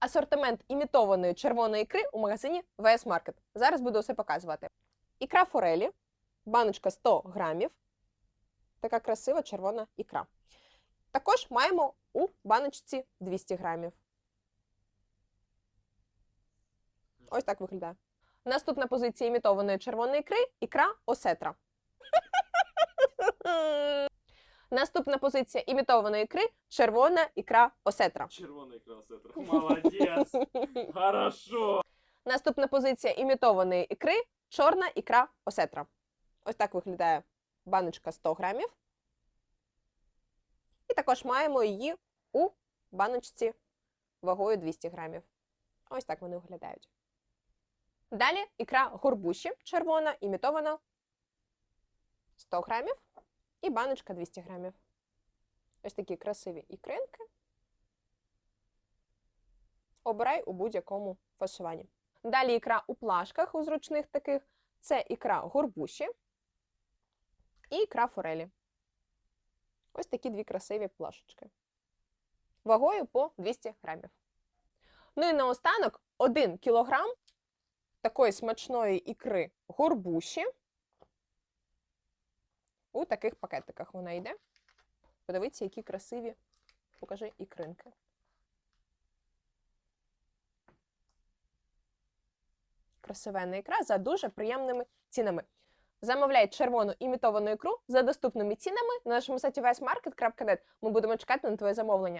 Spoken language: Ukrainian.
асортимент імітованої червоної ікри у магазині VS Market. Зараз буду все показувати. Ікра форелі, баночка 100 грамів. Така красива червона ікра. Також маємо у баночці 200 грамів. Ось так виглядає. Наступна позиція імітованої червоної ікри ікра осетра. Наступна позиція імітованої ікри червона ікра осетра. Червона икра сетра. Молодец. Хорошо. Наступна позиція імітованої ікри чорна ікра осетра. Ось так виглядає баночка 100 грамів. І також маємо її у баночці вагою 200 грамів. Ось так вони виглядають. Далі ікра горбуші червона, імітована 100 грамів і баночка 200 грамів. Ось такі красиві ікринки. Обирай у будь-якому фасуванні. Далі ікра у плашках у зручних таких. Це ікра горбуші і ікра форелі. Ось такі дві красиві плашечки. Вагою по 200 грамів. Ну і наостанок 1 кілограм такої смачної ікри горбуші. У таких пакетиках вона йде. Подивіться, які красиві, покажи ікринки. красивенна ікра за дуже приємними цінами. Замовляй червону імітовану ікру за доступними цінами на нашому сайті vsmarket.net. Ми будемо чекати на твоє замовлення.